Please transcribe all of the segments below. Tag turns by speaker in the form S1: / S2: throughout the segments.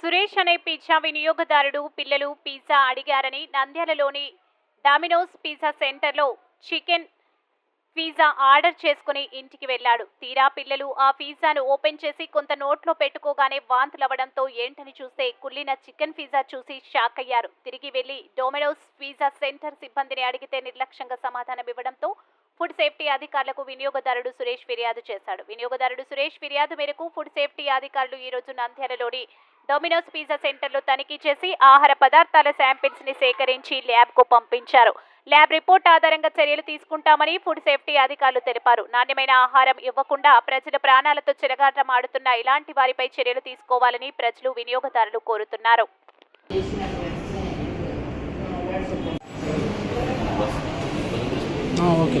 S1: సురేష్ అనే పిజ్జా వినియోగదారుడు పిల్లలు పిజ్జా అడిగారని నంద్యాలలోని డామినోస్ పిజ్జా సెంటర్లో చికెన్ పిజ్జా ఆర్డర్ చేసుకుని ఇంటికి వెళ్ళాడు. తీరా పిల్లలు ఆ పిజ్జాను ఓపెన్ చేసి కొంత నోట్లో పెట్టుకోగానే వాంతులవ్వడంతో ఏంటని చూస్తే కుళ్ళిన చికెన్ పిజ్జా చూసి షాక్ అయ్యారు. తిరిగి వెళ్ళి డొమినోస్ పిజ్జా సెంటర్ సిబ్బందిని అడిగితే నిర్లక్ష్యంగా సమాధానం ఇవ్వడంతో ఫుడ్ సేఫ్టీ అధికారులకు వినియోగదారుడు సురేష్ ఫిర్యాదు చేశాడు. వినియోగదారుడు సురేష్ ఫిర్యాదు మేరకు ఫుడ్ సేఫ్టీ అధికారులు ఈ రోజు నంద్యాలలోని డొమినోస్ పిజ్జా సెంటర్లో తనిఖీ చేసి ఆహార పదార్థాల శాంపిల్స్ని సేకరించి ల్యాబ్కు పంపించారు. ల్యాబ్ రిపోర్ట్ ఆధారంగా చర్యలు తీసుకుంటామని ఫుడ్ సేఫ్టీ అధికారులు తెలిపారు. నాణ్యమైన ఆహారం ఇవ్వకుండా ప్రజల ప్రాణాలతో చెలగాటం ఆడుతున్న ఇలాంటి వారిపై చర్యలు తీసుకోవాలని ప్రజలు వినియోగదారులు కోరుతున్నారు.
S2: Ah, ఓకే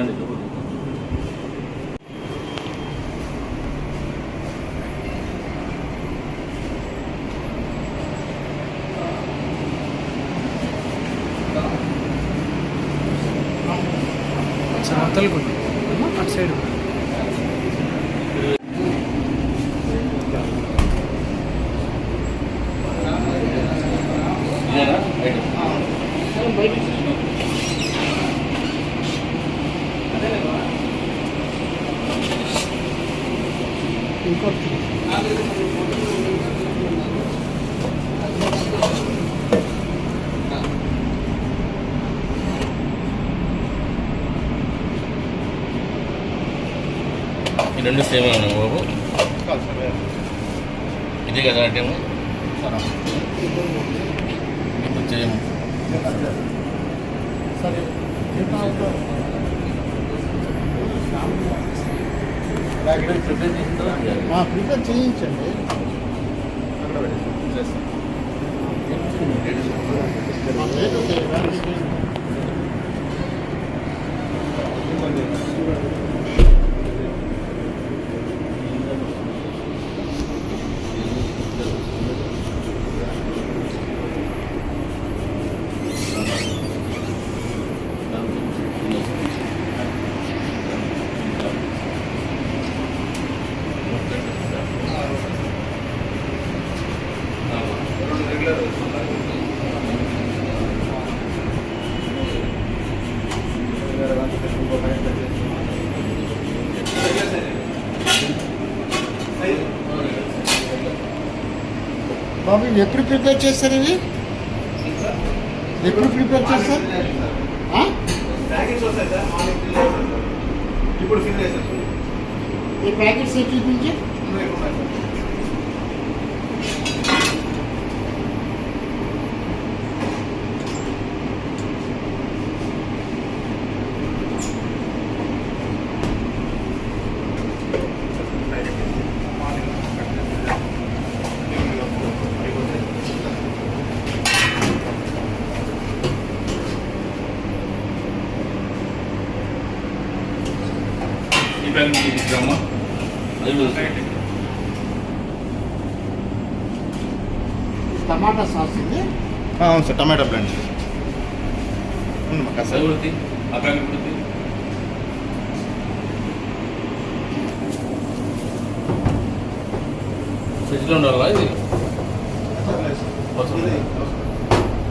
S2: అవతలకు అటు సైడ్
S3: బయట రైట్
S4: సరే బయటికి ఇంకొకటి
S3: ఈ రెండు సేమ్ ఉన్నాయి బాబు ఇదే కదా ఐటమ్ ఇప్పుడు చేయం
S4: సరే
S3: ప్రిపేర్
S4: చేయించండి. మా లేదు చేయాలి. బాబు ఎప్పుడు ప్రిపేర్ చేస్తారు ఇవి? ఎప్పుడు ప్రిపేర్ చేస్తారు? ఈ ప్యాకెట్స్ ఎట్లా నుంచి టమాటా సాస్ ఇది?
S5: అవును సార్ టమాటా బ్లెండ్.
S3: అది కూడా తీ. ఆ తీ. ఫ్రిడ్జ్లో ఉండాలా ఇది? వస్తుంది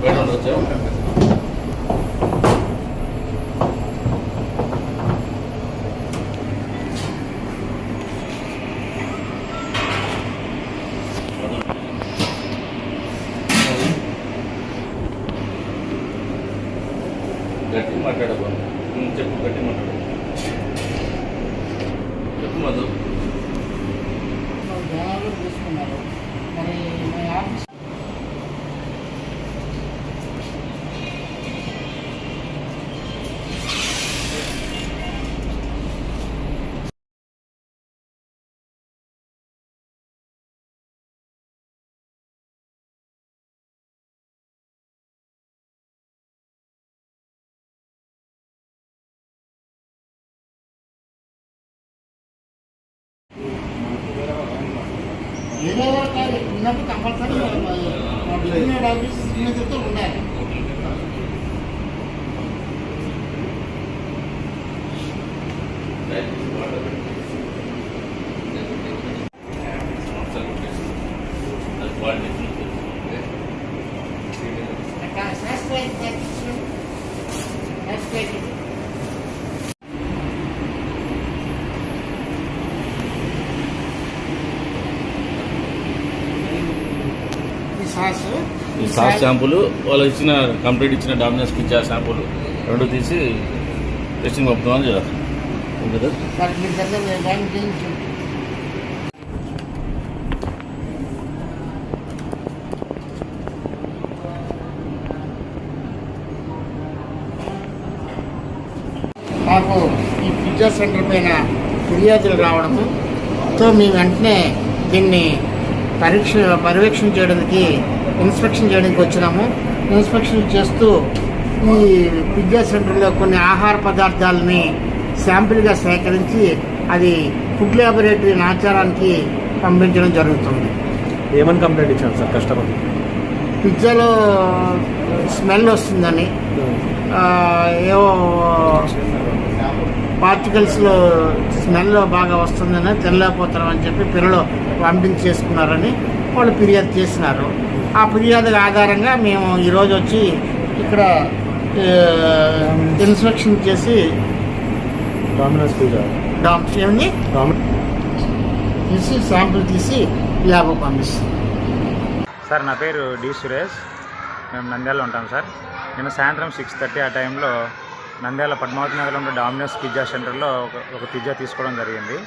S3: బయట ఉండొచ్చా? గట్టి చెప్పు గట్టి మాట్లాడు. చెప్పు మధు.
S2: ఇక్కడ ఉన్నప్పుడు కంపల్సరీ డిగ్రీ ఆఫీస్ ఉండాలి అట్లా శాస్త్రీయ శాస్త్రీయ ఈ సాస్
S3: ఈ సాస్ వాళ్ళు ఇచ్చిన కంప్లీట్ ఇచ్చిన డామినస్ పిచ్చా శాంపుల్ రెండు తీసి టెస్టింగ్ పంపుతామని చెప్పారు కదా
S2: మాకు ఈ పిజ్జా సెంటర్ పైన ఫిర్యాదులు రావడము తో మేము వెంటనే దీన్ని పరీక్ష పర్యవేక్షణ చేయడానికి ఇన్స్పెక్షన్ చేయడానికి వచ్చినాము. ఇన్స్పెక్షన్ చేస్తూ ఈ పిజ్జా సెంటర్లో కొన్ని ఆహార పదార్థాలని శాంపిల్గా సేకరించి అది ఫుడ్ ల్యాబొరేటరీ నాచారానికి పంపించడం జరుగుతుంది.
S6: ఏమని కంప్లైంట్ ఇచ్చాను సార్ కస్టమర్?
S2: పిజ్జాలో స్మెల్ వస్తుందని ఏవో పార్టికల్స్లో స్మెల్ బాగా వస్తుందని తినలేకపోతున్నాం అని చెప్పి పిల్లలు వామిటింగ్ చేసుకున్నారని వాళ్ళు ఫిర్యాదు చేసినారు. ఆ ఫిర్యాదు ఆధారంగా మేము ఈరోజు వచ్చి ఇక్కడ ఇన్స్పెక్షన్ చేసి
S6: డామినోస్ పిజ్జా డామ్
S2: తీసి శాంపుల్ తీసి ల్యాబ్ పంపిస్తాం.
S7: సార్ నా పేరు డి సురేష్. మేము నంద్యాలలో ఉంటాం సార్. నేను సాయంత్రం సిక్స్ థర్టీ ఆ టైంలో నంద్యాల పద్మావతి నగరంలో డామినోస్ పిజ్జా సెంటర్లో ఒక ఒక పిజ్జా తీసుకోవడం జరిగింది.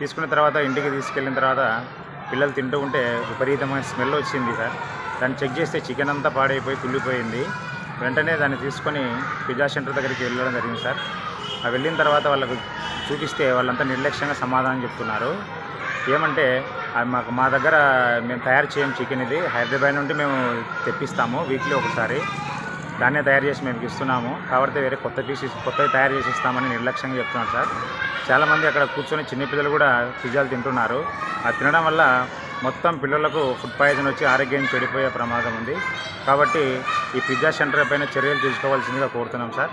S7: తీసుకున్న తర్వాత ఇంటికి తీసుకెళ్ళిన తర్వాత పిల్లలు తింటూ ఉంటే విపరీతమైన స్మెల్ వచ్చింది సార్. దాన్ని చెక్ చేస్తే చికెన్ అంతా పాడైపోయి కుళ్ళిపోయింది వెంటనే దాన్ని తీసుకొని పిజ్జా సెంటర్ దగ్గరికి వెళ్ళడం జరిగింది సార్. ఆ వెళ్ళిన తర్వాత వాళ్ళకు చూపిస్తే వాళ్ళంతా నిర్లక్ష్యంగా సమాధానం చెప్తున్నారు. ఏమంటే అది మాకు మా దగ్గర మేము తయారు చేయం చికెన్ ఇది. హైదరాబాద్ నుండి మేము తెప్పిస్తాము వీక్లీ ఒకసారి. దాన్నే తయారు చేసి మేము ఇస్తున్నాము. కాబట్టి వేరే కొత్త పీస్ కొత్తవి తయారు చేసి ఇస్తామని నిర్లక్ష్యంగా చెప్తున్నారు సార్. చాలామంది అక్కడ కూర్చొని చిన్నపిల్లలు కూడా పిజ్జాలు తింటున్నారు. అది తినడం వల్ల మొత్తం పిల్లలకు ఫుడ్ పాయిజన్ వచ్చి ఆరోగ్యం చెడిపోయే ప్రమాదం ఉంది. కాబట్టి ఈ పిజ్జా సెంటర్ పైన చర్యలు తీసుకోవాల్సిందిగా కోరుతున్నాం సార్.